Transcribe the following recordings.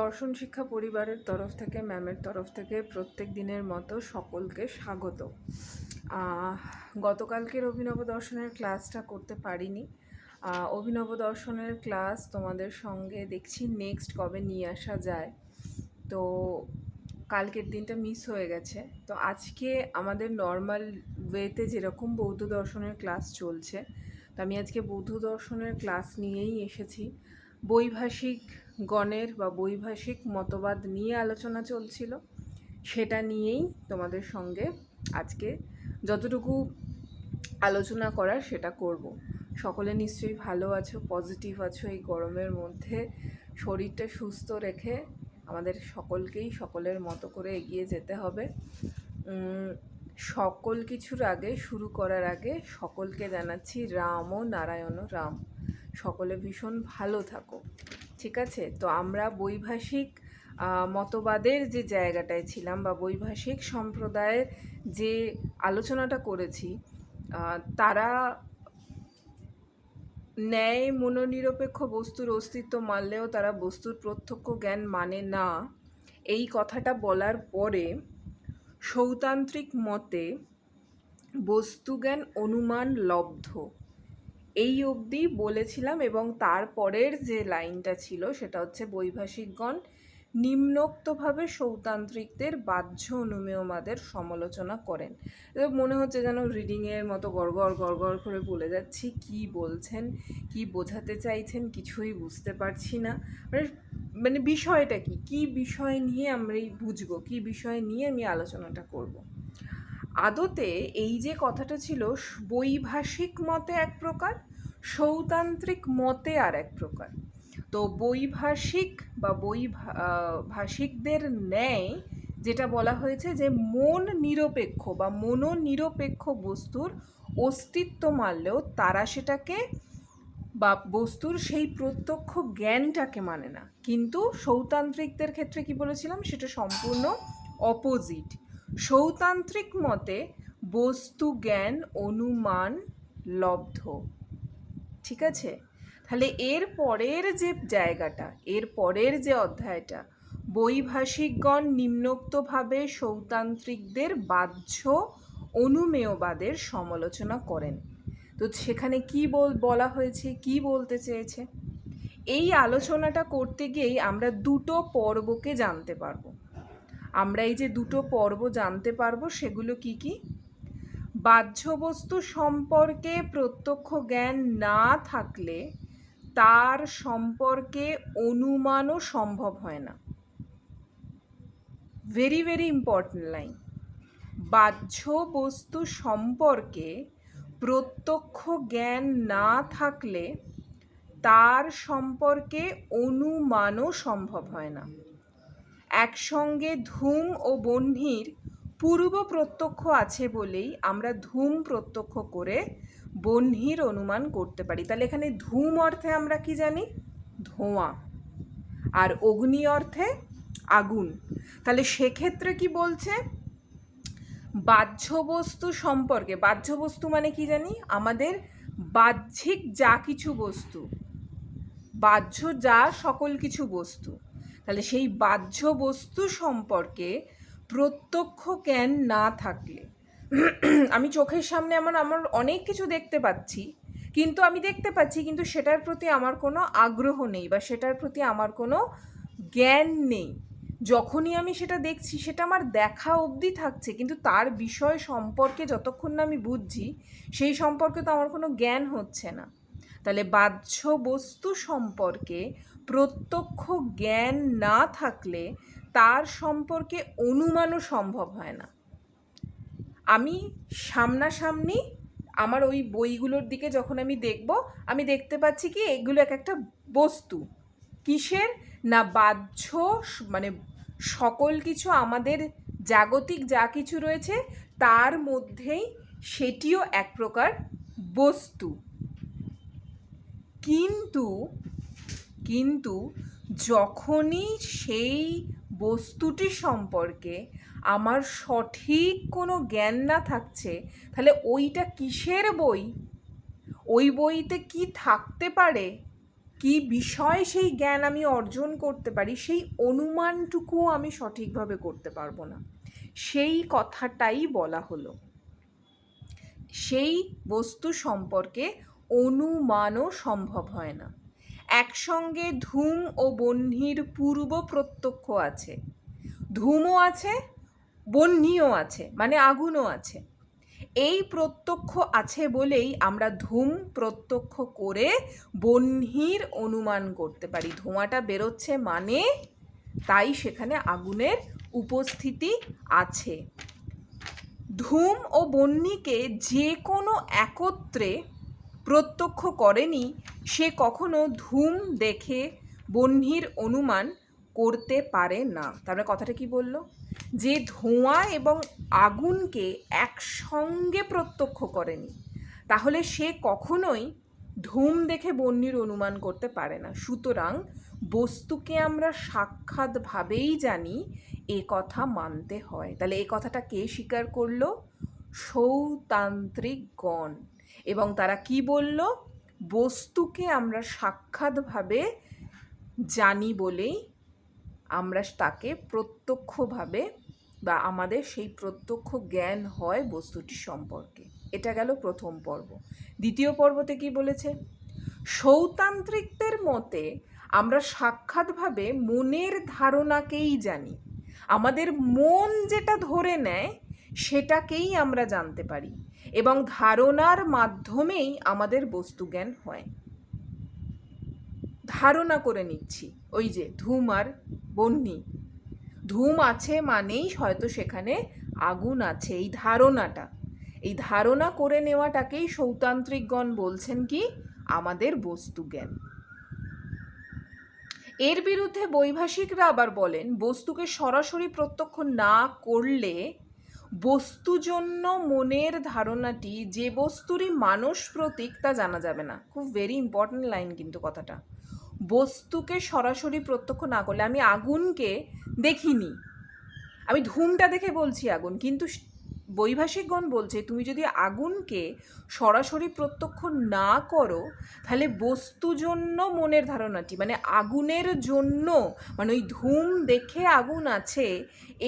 দর্শন শিক্ষা পরিবারের তরফ থেকে, ম্যামের তরফ থেকে প্রত্যেক দিনের মতো সকলকে স্বাগত। গতকালকের অভিনব দর্শনের ক্লাসটা করতে পারিনি। অভিনব দর্শনের ক্লাস তোমাদের সঙ্গে দেখছি নেক্সট কবে নিয়ে আসা যায়। তো কালকের দিনটা মিস হয়ে গেছে। তো আজকে আমাদের নর্মাল ওয়েতে যেরকম বৌদ্ধ দর্শনের ক্লাস চলছে, তো আমি আজকে বৌদ্ধ দর্শনের ক্লাস নিয়েই এসেছি। বৈভাষিক গণের বা বৈভাষিক মতবাদ নিয়ে আলোচনা চলছিল। সেটা নিয়েই তোমাদের সঙ্গে আজকে যতটুকু আলোচনা করার সেটা করব। সকলে নিশ্চয়ই ভালো আছো পজিটিভ আছো এই গরমের মধ্যে। শরীরটা সুস্থ রেখে আমাদের সকলকেই সকলের মতো করে এগিয়ে যেতে হবে। সকল কিছুর আগে, শুরু করার আগে সকলকে জানাচ্ছি রাম ও নারায়ণ রাম। সকলে ভীষণ ভালো থাকো। ঠিক আছে? তো আমরা বৈভাষিক মতবাদের যে জায়গাটায় ছিলাম বা বৈভাষিক সম্প্রদায়ের যে আলোচনাটা করেছি তারা ন্যায় মনোনিরপেক্ষ বস্তুর অস্তিত্ব মানলেও তারা বস্তুর প্রত্যক্ষ জ্ঞান মানে না। এই কথাটা বলার পরে সৌতান্ত্রিক মতে বস্তুজ্ঞান অনুমান লব্ধ। এই অবধি বলেছিলাম এবং তারপরের যে লাইনটা ছিল সেটা হচ্ছে বৈভাষিকগণ নিম্নোক্তভাবে সৌতান্ত্রিকদের বাহ্য অনুমেয়বাদের সমালোচনা করেন। মনে হচ্ছে যেন রিডিংয়ের মতো গড়গড় গড়গড় করে বলে যাচ্ছি, কি বলছেন, কি বোঝাতে চাইছেন কিছুই বুঝতে পারছি না। মানে মানে বিষয়টা কি? কি বিষয় নিয়ে আমরা এই বুঝব? কি বিষয় নিয়ে আমি আলোচনাটা করব? আদতে এই যে কথাটা ছিল, বৈভাষিক মতে এক প্রকার, সৌতান্ত্রিক মতে আর এক প্রকার। তো বৈভাষিক বা বৈভা- ভাষিকদের ন্যায় যেটা বলা হয়েছে যে, মন নিরপেক্ষ বা মনোনিরপেক্ষ বস্তুর অস্তিত্ব মানলেও তারা সেটাকে বা বস্তুর সেই প্রত্যক্ষ জ্ঞানটাকে মানে না। কিন্তু সৌতান্ত্রিকদের ক্ষেত্রে কি বলেছিলাম? সেটা সম্পূর্ণ অপোজিট সৌতান্ত্রিক মতে বস্তু, জ্ঞান, অনুমান, লব্ধ। ঠিক আছে? তাহলে এর পরের যে জায়গাটা, এর পরের যে অধ্যায়টা, বৈভাষিকগণ নিম্নোক্তভাবে সৌতান্ত্রিকদের বাহ্য অনুমেয়বাদের সমালোচনা করেন। তো সেখানে কি বল, বলা হয়েছে, কি বলতে চেয়েছে? এই আলোচনাটা করতে গিয়েই আমরা দুটো পর্বকে জানতে পারব। আমরা এই যে দুটো পর্ব জানতে পারব, সেগুলো কি কি? বাহ্যবস্তু সম্পর্কে প্রত্যক্ষ জ্ঞান না থাকলে তার সম্পর্কে অনুমানও সম্ভব হয় না। ভেরি ভেরি ইম্পর্ট্যান্ট লাইন বাহ্য বস্তু সম্পর্কে প্রত্যক্ষ জ্ঞান না থাকলে তার সম্পর্কে অনুমানও সম্ভব হয় না। একসঙ্গে ধূম ও বহ্নির পূর্ব প্রত্যক্ষ আছে বলেই আমরা ধূম প্রত্যক্ষ করে বহ্নির অনুমান করতে পারি। তাহলে এখানে ধূম অর্থে আমরা কি জানি? ধোঁয়া। আর অগ্নি অর্থে আগুন। তাহলে সেক্ষেত্রে কি বলছে? বাহ্য বস্তু সম্পর্কে। বাহ্য বস্তু মানে কি জানি? আমাদের বাহ্যিক যা কিছু বস্তু। বাহ্য যা সকল কিছু বস্তু। তাহলে সেই বাহ্য বস্তু সম্পর্কে প্রত্যক্ষ জ্ঞান না থাকলে। আমি চোখের সামনে আমার আমার অনেক কিছু দেখতে পাচ্ছি, কিন্তু আমি দেখতে পাচ্ছি, কিন্তু সেটার প্রতি আমার কোনো আগ্রহ নেই বা সেটার প্রতি আমার কোনো জ্ঞান নেই। যখনই আমি সেটা দেখছি, সেটা আমার দেখা অবধি থাকছে, কিন্তু তার বিষয় সম্পর্কে যতক্ষণ না আমি বুঝছি, সেই সম্পর্কে তো আমার কোনো জ্ঞান হচ্ছে না। তাহলে বাহ্য বস্তু সম্পর্কে প্রত্যক্ষ জ্ঞান না থাকলে তার সম্পর্কে অনুমানও সম্ভব হয় না। আমি সামনাসামনি আমার ওই বইগুলোর দিকে যখন আমি দেখব, আমি দেখতে পাচ্ছি কি এগুলো এক একটা বস্তু। কিসের? না বাহ্য মানে সকল কিছু আমাদের জাগতিক যা কিছু রয়েছে, তার মধ্যেই সেটিও এক প্রকার বস্তু। কিন্তু কিন্তু যখনই সেই বস্তুটি সম্পর্কে আমার সঠিক কোনো জ্ঞান না থাকছে, তাহলে ওইটা কিসের বই? ওই বইতে কি থাকতে পারে? কি বিষয় সেই জ্ঞান আমি অর্জন করতে পারি? সেই অনুমানটুকুও আমি সঠিকভাবে করতে পারব না। সেই কথাটাই বলা হলো। সেই বস্তু সম্পর্কে অনুমানও সম্ভব হয় না। একসঙ্গে ধূম ও বহ্নির পূর্ব প্রত্যক্ষ আছে। ধূমও আছে বহ্নিও আছে মানে আগুনও আছে। এই প্রত্যক্ষ আছে বলেই আমরা ধূম প্রত্যক্ষ করে বহ্নির অনুমান করতে পারি। ধোঁয়াটা বেরোচ্ছে মানে তাই সেখানে আগুনের উপস্থিতি আছে। ধূম ও বহ্নিকে যে কোনো একত্রে প্রত্যক্ষ করেনি, সে কখনো ধূম দেখে বহ্নির অনুমান করতে পারে না। তারপরে কথাটা কি বলল? যে ধোঁয়া এবং আগুনকে একসঙ্গে প্রত্যক্ষ করেনি, তাহলে সে কখনোই ধূম দেখে বন্যির অনুমান করতে পারে না। সুতরাং বস্তুকে আমরা সাক্ষাৎভাবেই জানি, এ কথা মানতে হয়। তাহলে এ কথাটা কে স্বীকার করল? সৌতান্ত্রিকগণ। এবং তারা কি বলল? বস্তুকে আমরা সাক্ষাৎভাবে জানি বলেই আমরা তাকে প্রত্যক্ষভাবে বা আমাদের সেই প্রত্যক্ষ জ্ঞান হয় বস্তুটি সম্পর্কে। এটা গেল প্রথম পর্ব। দ্বিতীয় পর্বতে কি বলেছে? সৌতান্ত্রিকদের মতে আমরা সাক্ষাৎভাবে মনের ধারণাকেই জানি। আমাদের মন যেটা ধরে নেয় সেটাকেই আমরা জানতে পারি এবং ধারণার মাধ্যমেই আমাদের বস্তুজ্ঞান হয়। ধারণা করে নিচ্ছি, ওই যে ধূম আর বন্যি। ধূম আছে মানেই হয়তো সেখানে আগুন আছে, এই ধারণাটা। এই ধারণা করে নেওয়াটাকেই সৌতান্ত্রিকগণ বলছেন কি? আমাদের বস্তু জ্ঞান এর বিরুদ্ধে বৈভাষিকরা আবার বলেন, বস্তুকে সরাসরি প্রত্যক্ষ না করলে বস্তুজন্য মনের ধারণাটি যে বস্তুরই মানুষ প্রতীক তা জানা যাবে না। খুব ভেরি ইম্পর্ট্যান্ট লাইন কিন্তু কথাটা। বস্তুকে সরাসরি প্রত্যক্ষ না করলে আমি আগুনকে দেখিনি। আমি ধুমটা দেখে বলছি আগুন, কিন্তু বৈভাষিকগণ বলছে, তুমি যদি আগুনকে সরাসরি প্রত্যক্ষ না করো, তাহলে বস্তু জন্য মনের ধারণাটি মানে আগুনের জন্য মানে ওই ধূম দেখে আগুন আছে,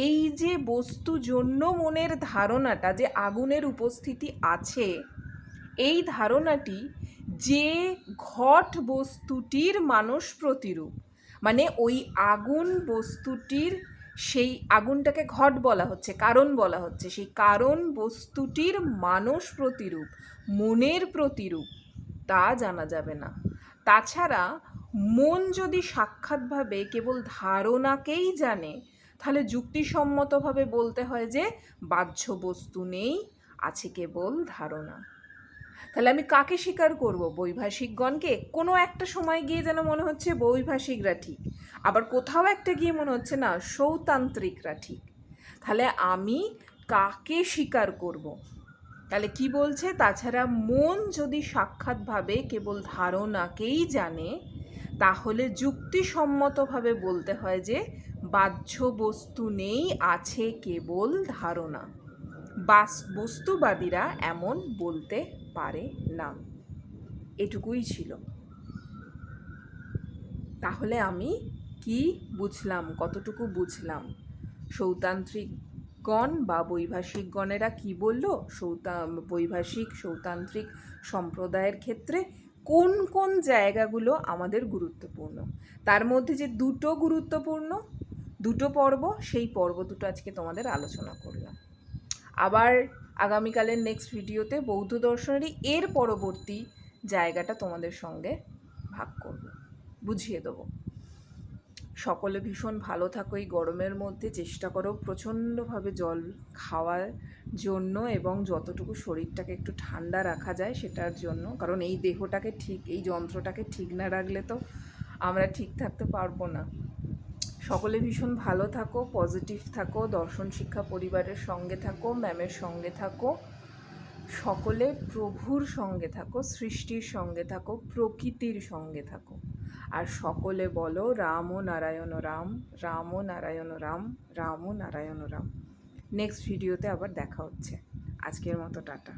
এই যে বস্তু জন্য মনের ধারণাটা যে আগুনের উপস্থিতি আছে, এই ধারণাটি যে ঘট বস্তুটির মানস প্রতিরূপ মানে ওই আগুন বস্তুটির সেই আগুনটাকে ঘট বলা হচ্ছে, কারণ বলা হচ্ছে। সেই কারণ বস্তুটির মানস প্রতিরূপ, মনের প্রতিরূপ, তা জানা যাবে না। তাছাড়া মন যদি সাক্ষাৎভাবে কেবল ধারণাকেই জানে, তাহলে যুক্তিসম্মতভাবে বলতে হয় যে বাহ্য বস্তু নেই, আছে কেবল ধারণা। তাহলে আমি কাকে স্বীকার করব? বৈভাষিকগণকে? কোনো একটা সময় গিয়ে যেন মনে হচ্ছে বৈভাষিকরা ঠিক। আবার কোথাও একটা গিয়ে মনে হচ্ছে না, সৌতান্ত্রিকরা ঠিক। তাহলে আমি কাকে স্বীকার করব? তাহলে কি বলছে? তাছাড়া মন যদি সাক্ষাৎভাবে কেবল ধারণাকেই জানে, তাহলে যুক্তিসম্মতভাবে বলতে হয় যে বাহ্য বস্তু নেই, আছে কেবল ধারণা। বাস বস্তুবাদীরা এমন বলতে পারে না। এটুকুই ছিল। তাহলে আমি কি বুঝলাম, কতটুকু বুঝলাম? সৌতান্ত্রিকগণ বা বৈভাষিকগণেরা কি বলল? সৌতা, বৈভাষিক সৌতান্ত্রিক সম্প্রদায়ের ক্ষেত্রে কোন কোন জায়গাগুলো আমাদের গুরুত্বপূর্ণ? তার মধ্যে যে দুটো গুরুত্বপূর্ণ, দুটো পর্ব, সেই পর্ব দুটো আজকে তোমাদের আলোচনা করলাম। আবার আগামীকালের নেক্সট ভিডিওতে বৌদ্ধ দর্শনেরই এর পরবর্তী জায়গাটা তোমাদের সঙ্গে ভাগ করব, বুঝিয়ে দেবো। সকলে ভীষণ ভালো থাকো, এই গরমের মধ্যে চেষ্টা করো প্রচণ্ডভাবে জল খাওয়ার জন্য এবং যতটুকু শরীরটাকে একটু ঠান্ডা রাখা যায় সেটার জন্য। কারণ এই দেহটাকে ঠিক, এই যন্ত্রটাকে ঠিক না রাখলে তো আমরা ঠিক থাকতে পারব না। সকলে ভীষণ ভালো থাকো পজিটিভ থাকো, দর্শন শিক্ষা পরিবারের সঙ্গে থাকো ম্যামের সঙ্গে থাকো। সকলে প্রভুর সঙ্গে থাকো, সৃষ্টির সঙ্গে থাকো, প্রকৃতির সঙ্গে থাকো। আর সকলে বলো রাম ও নারায়ণ রাম রাম ও নারায়ণ রাম রাম ও নারায়ণ রাম। নেক্সট ভিডিওতে আবার দেখা হচ্ছে। আজকের মতো টাটা।